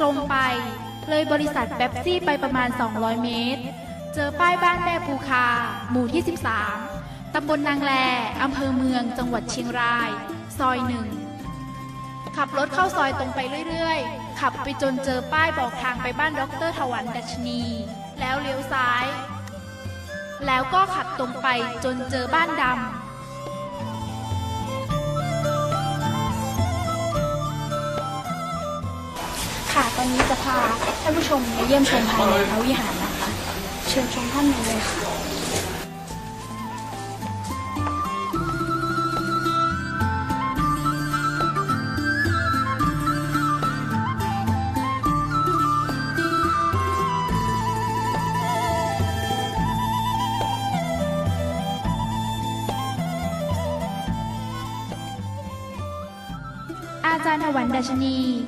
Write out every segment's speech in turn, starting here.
ตรงไป เลยบริษัทเบปซี่ไปประมาณ 200 เมตร เจอป้ายบ้านแม่ภูคา หมู่ที่ 13 ตำบลนางแลอำเภอเมือง จังหวัดเชียงราย ซอยหนึ่ง ขับรถเข้าซอยตรงไปเรื่อยๆ ขับไปจนเจอป้ายบอกทางไปบ้านดรถวันดัชนี แล้วเลี้ยวซ้าย แล้วก็ขับตรงไปจนเจอบ้านดำ ค่ะ ตอนนี้จะพาท่านผู้ชมมาเยี่ยมชมภายในพระวิหารนะคะ เชิญชมท่านในเลยค่ะ อาจารย์ถวันดัชนี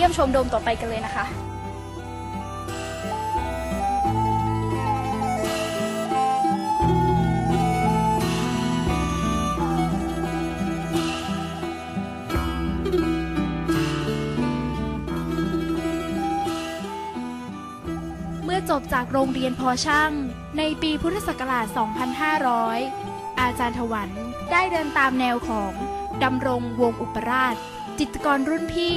เยี่ยมชมโดมต่อไปกันเลยนะคะเมื่อจบจากโรงเรียนพอช่าง ในปีพุทธศักราช 2500 อาจารย์ถวันได้เดินตามแนวของดำรงวงอุปราช จิตกรรุ่นพี่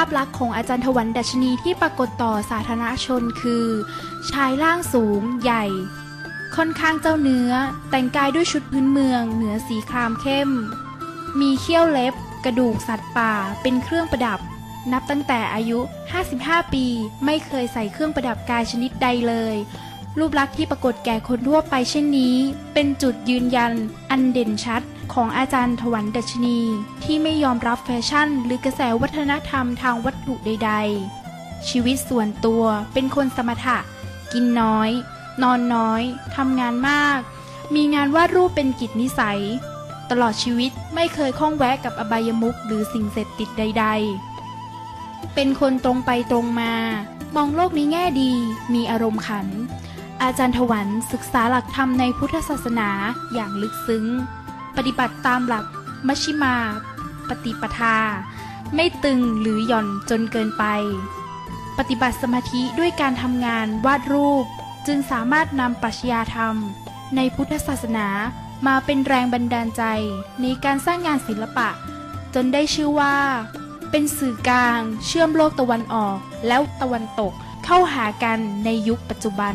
าพลักษณ์ของอาจารย์ถวันดัชนีที่ปรากฏต่อสาธารณชนคือ ชายร่างสูง ใหญ่ ค่อนข้างเจ้าเนื้อ แต่งกายด้วยชุดพื้นเมือง เหนือสีครามเข้ม มีเขี้ยวเล็บ กระดูกสัตว์ป่า เป็นเครื่องประดับ นับตั้งแต่อายุ 55 ปี ไม่เคยใส่เครื่องประดับกายชนิดใดเลย รูปลักษณ์ที่ปรากฏแก่คนทั่วไปเช่นนี้ เป็นจุดยืนยัน อันเด่นชัดของอาจารย์ถวันดัชนี ที่ไม่ยอมรับแฟชั่น หรือกระแสวัฒนธรรมทางวัตถุใด ๆ ชีวิตส่วนตัวเป็นคนสมถะ กินน้อย นอนน้อยทำงานมาก มีงานวาดรูปเป็นกิจนิสัย ตลอดชีวิตไม่เคยข้องแวะกับอบายมุขหรือสิ่งเสพติดใด ๆ เป็นคนตรงไปตรงมา มองโลกในแง่ดี มีอารมณ์ขัน อาจารย์ถวันศึกษาหลักธรรมในพุทธศาสนาอย่างลึกซึ้ง ปฏิบัติตามหลักมัชฌิมา ปฏิปทา ไม่ตึงหรือหย่อนจนเกินไป ปฏิบัติสมาธิด้วยการทำงานวาดรูป จึงสามารถนำปรัชญาธรรม ในพุทธศาสนามาเป็นแรงบันดาลใจในการสร้างงานศิลปะ จนได้ชื่อว่า เป็นสื่อกลางเชื่อมโลกตะวันออกแล้วตะวันตกเข้าหากันในยุคปัจจุบัน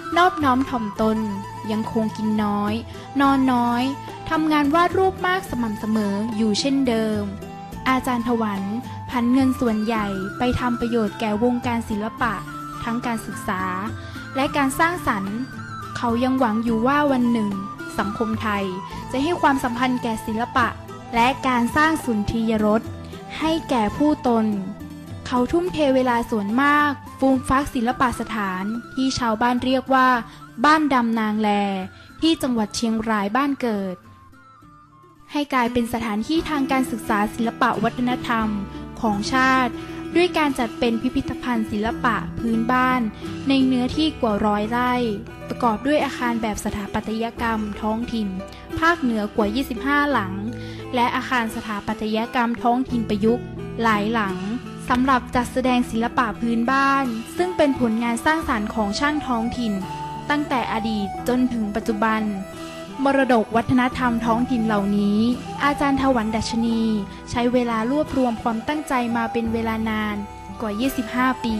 นอบน้อมถ่อมตน ยังคงกินน้อย นอนน้อยทำงานวาดรูปมากสม่ำเสมออยู่เช่นเดิม อาจารย์ถวันพันเงินส่วนใหญ่ไปทำประโยชน์แก่วงการศิลปะ ทั้งการศึกษา และการสร้างสรรค์ เขายังหวังอยู่ว่าวันหนึ่ง สังคมไทยจะให้ความสัมพันธ์แก่ศิลปะ และการสร้างสุนทรียรสให้แก่ผู้ตน เขาทุ่มเทเวลาส่วนมาก ฟูมฟักศิลปสถาน ที่ชาวบ้านเรียกว่า บ้านดำนางแล ที่จังหวัดเชียงรายบ้านเกิด ให้กลายเป็นสถานที่ทางการศึกษาศิลปะวัฒนธรรมของชาติ ด้วยการจัดเป็นพิพิธภัณฑ์ศิลปะพื้นบ้าน ในเนื้อที่กว่าร้อยไร่ ประกอบด้วยอาคารแบบสถาปัตยกรรมท้องถิ่น ภาคเหนือกว่า 25 หลัง และอาคารสถาปัตยกรรมท้องถิ่นประยุกต์หลายหลัง สำหรับจัดแสดงศิลปะพื้นบ้าน ซึ่งเป็นผลงานสร้างสารรค์ของช่างท้องถิ่น ตั้งแต่อดีตจนถึงปัจจุบัน มรดกวัฒนธรรมท้องถิ่นเหล่านี้ อาจารย์ถวันดัชนี ใช้เวลารวบรวมความตั้งใจมาเป็นเวลานานกว่า 25 ปี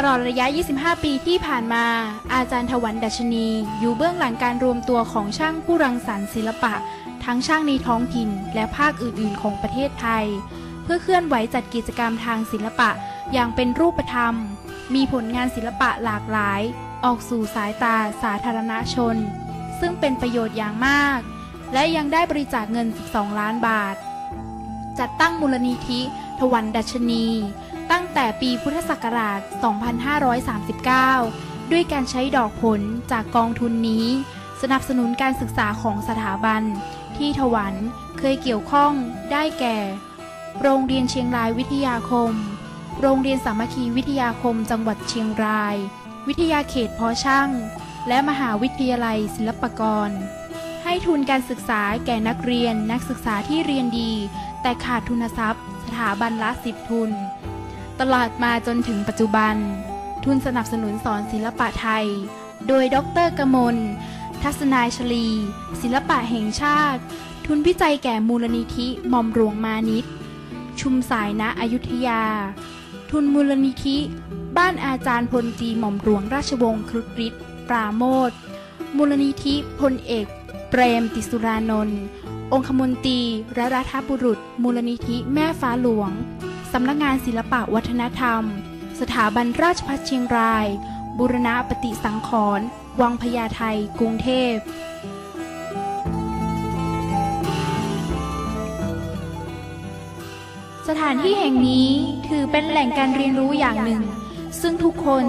ตลอดระยะ 25 ปีที่ผ่านมา อาจารย์ถวันดัชนี อยู่เบื้องหลังการรวมตัวของช่างผู้รังสรรค์ศิลปะ ทั้งช่างในท้องถิ่น และภาคอื่นๆ ของประเทศไทย เพื่อเคลื่อนไหวจัดกิจกรรมทางศิลปะอย่างเป็นรูปธรรม มีผลงานศิลปะหลากหลาย ออกสู่สายตาสาธารณชน ซึ่งเป็นประโยชน์อย่างมาก และยังได้บริจาคเงิน 12 ล้านบาท จัดตั้งมูลนิธิถวันดัชนี ตั้งแต่ปีพุทธศักราช 2539 ด้วยการใช้ดอกผลจากกองทุนนี้ สนับสนุนการศึกษาของสถาบัน ที่ถวันเคยเกี่ยวข้องได้แก่ โรงเรียนเชียงรายวิทยาคม โรงเรียนสามัคคีวิทยาคมจังหวัดเชียงราย วิทยาเขตพอช่าง และมหาวิทยาลัยศิลปากร ให้ทุนการศึกษาแก่นักเรียนนักศึกษาที่เรียนดี แต่ขาดทุนทรัพย์ สถาบันละสิบทุน ตลอดมาจนถึงปัจจุบัน ทุนสนับสนุนสอนศิลปะไทย โดยดรกมล ทัศนายชลี ศิลปะแห่งชาติ ทุนวิจัยแก่มูลนิธิหม่อมหลวงมานิตชุมสายณอยุธยา ทุนมูลนิธิ บ้านอาจารย์พลตีหม่อมหลวงราชวงศ์ครุฑฤทธิ์ปราโมทมูลนิธิพลเอก เปรมติสุรานนท์องคมนตรีและรัฐบุรุษ มูลนิธิแม่ฟ้าหลวง สำนักงานศิลปะวัฒนธรรม สถาบันราชภัฏเชียงราย บุรณะปฏิสังขรณ์วังพญาไทกรุงเทพ สถานที่แห่งนี้ถือเป็นแหล่งการเรียนรู้อย่างหนึ่ง ซึ่งทุกคน